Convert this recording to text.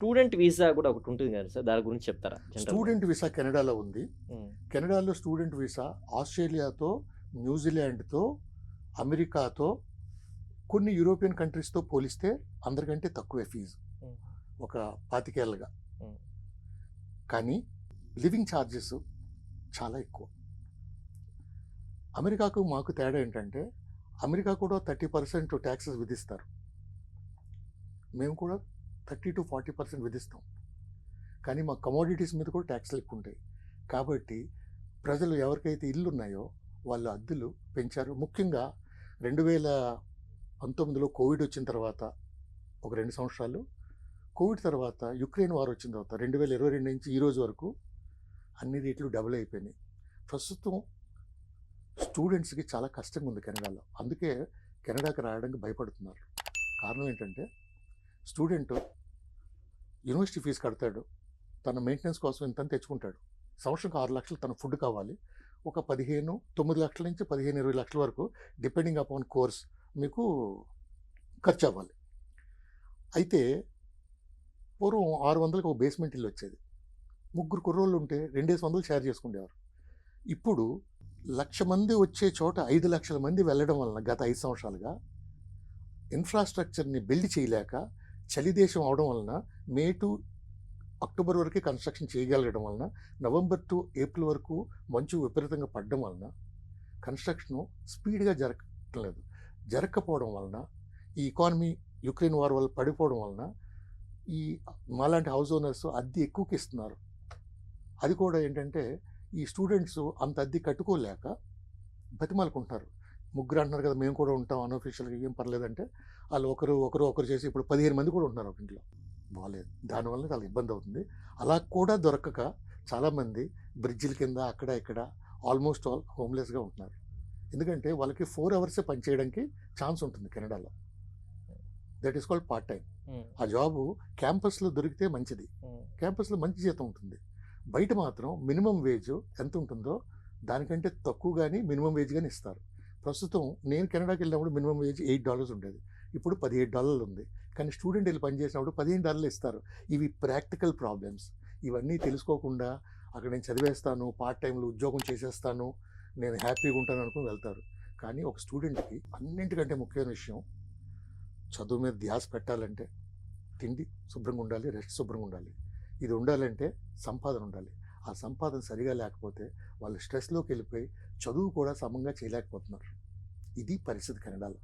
Student visa కూడా ఒకటి ఉంటుంది కదా సార్ దాని గురించి చెప్తారా స్టూడెంట్ వీసా కెనడాలో ఉంది. కెనడాలో స్టూడెంట్ వీసా ఆస్ట్రేలియాతో న్యూజిలాండ్తో అమెరికాతో కొన్ని యూరోపియన్ కంట్రీస్తో పోలిస్తే అందరికంటే తక్కువే ఫీజు. ఒక పాతికేళ్ళగా కానీ లివింగ్ ఛార్జెస్ చాలా ఎక్కువ. అమెరికాకు మాకు తేడా ఏంటంటే అమెరికా కూడా థర్టీ పర్సెంట్ ట్యాక్సెస్ విధిస్తారు. మేము కూడా థర్టీ టు ఫార్టీ పర్సెంట్ విధిస్తాం. కానీ మా కమోడిటీస్ మీద కూడా ట్యాక్స్లు ఎక్కువ ఉంటాయి కాబట్టి ప్రజలు ఎవరికైతే ఇల్లు ఉన్నాయో వాళ్ళ అద్దెలు పెంచారు. ముఖ్యంగా రెండు వేల పంతొమ్మిదిలో కోవిడ్ వచ్చిన తర్వాత ఒక రెండు సంవత్సరాలు కోవిడ్ తర్వాత యుక్రెయిన్ వార్ వచ్చిన తర్వాత రెండు వేల ఇరవై రెండు నుంచి ఈ రోజు వరకు అన్ని రేట్లు డబుల్ అయిపోయినాయి. ప్రస్తుతం స్టూడెంట్స్కి చాలా కష్టంగా ఉంది కెనడాలో. అందుకే కెనడాకి రావడానికి భయపడుతున్నారు. కారణం ఏంటంటే స్టూడెంట్ యూనివర్సిటీ ఫీజు కడతాడు. తన మెయింటెనెన్స్ కోసం ఇంత తెచ్చుకుంటాడు. సంవత్సరంకి ఆరు లక్షలు తన ఫుడ్ కావాలి. ఒక పదిహేను తొమ్మిది లక్షల నుంచి పదిహేను ఇరవై లక్షల వరకు డిపెండింగ్ అపాన్ కోర్స్ మీకు ఖర్చు అవ్వాలి. అయితే పూర్వం ఆరు వందలకు ఒక బేస్మెంట్ ఇల్లు వచ్చేది. ముగ్గురు కుర్రోళ్ళు ఉంటే రెండేసి వందలు షేర్ చేసుకునేవారు ఇప్పుడు లక్ష మంది వచ్చే చోట ఐదు లక్షల మంది వెళ్ళడం వలన గత ఐదు సంవత్సరాలుగా ఇన్ఫ్రాస్ట్రక్చర్ని బిల్డ్ చేయలేక చలి దేశం అవడం వలన మే టు అక్టోబర్ వరకే కన్స్ట్రక్షన్ చేయగలగడం వలన నవంబర్ టు ఏప్రిల్ వరకు మంచు విపరీతంగా పడడం వలన కన్స్ట్రక్షన్ స్పీడ్గా జరగట్లేదు. జరగకపోవడం వలన ఈ ఎకానమీ యుక్రెయిన్ వార్ వల్ల పడిపోవడం వలన ఈ మాలాంటి హౌస్ ఓనర్స్ అద్దె ఎక్కువకి ఇస్తున్నారు. అది కూడా ఏంటంటే ఈ స్టూడెంట్స్ అంత అద్దె కట్టుకోలేక బతిమాలుకుంటున్నారు. ముగ్గురు అంటున్నారు కదా మేము కూడా ఉంటాం అన్అఫీషియల్గా ఏం పర్లేదంటే వాళ్ళు ఒకరు ఒకరు ఒకరు చేసి ఇప్పుడు పదిహేను మంది కూడా ఉంటున్నారు ఒక ఇంట్లో. బాగాలేదు దానివల్ల చాలా ఇబ్బంది అవుతుంది. అలా కూడా దొరకక చాలామంది బ్రిడ్జిల కింద అక్కడ ఇక్కడ ఆల్మోస్ట్ ఆల్ హోమ్లెస్గా ఉంటున్నారు. ఎందుకంటే వాళ్ళకి ఫోర్ అవర్సే పనిచేయడానికి ఛాన్స్ ఉంటుంది కెనడాలో. That is called part time ఆ జాబు క్యాంపస్లో దొరికితే మంచిది. క్యాంపస్లో మంచి జీతం ఉంటుంది. బయట మాత్రం మినిమం వేజ్ ఎంత ఉంటుందో దానికంటే తక్కువ కానీ మినిమం వేజ్ కానీ ఇస్తారు. ప్రస్తుతం నేను కెనడాకి వెళ్ళినప్పుడు మినిమం వేజ్ ఎయిట్ డాలర్స్ ఉండేది. ఇప్పుడు పదిహేడు డాలర్లు ఉంది. కానీ స్టూడెంట్ వెళ్ళి పనిచేసినప్పుడు పదిహేను డాలర్లు ఇస్తారు. ఇవి ప్రాక్టికల్ ప్రాబ్లమ్స్. ఇవన్నీ తెలుసుకోకుండా అక్కడ నేను చదివేస్తాను పార్ట్ టైంలో ఉద్యోగం చేసేస్తాను నేను హ్యాపీగా ఉంటాను అనుకుని వెళ్తారు. కానీ ఒక స్టూడెంట్కి అన్నింటికంటే ముఖ్యమైన విషయం చదువు మీద ధ్యాస పెట్టాలంటే తిండి శుభ్రంగా ఉండాలి రెస్ట్ శుభ్రంగా ఉండాలి. ఇది ఉండాలంటే సంపాదన ఉండాలి. ఆ సంపాదన సరిగా లేకపోతే వాళ్ళు స్ట్రెస్లోకి వెళ్ళిపోయి చదువు కూడా సమంగా చేయలేకపోతున్నారు. ఇది పరిస్థితి కెనడాలో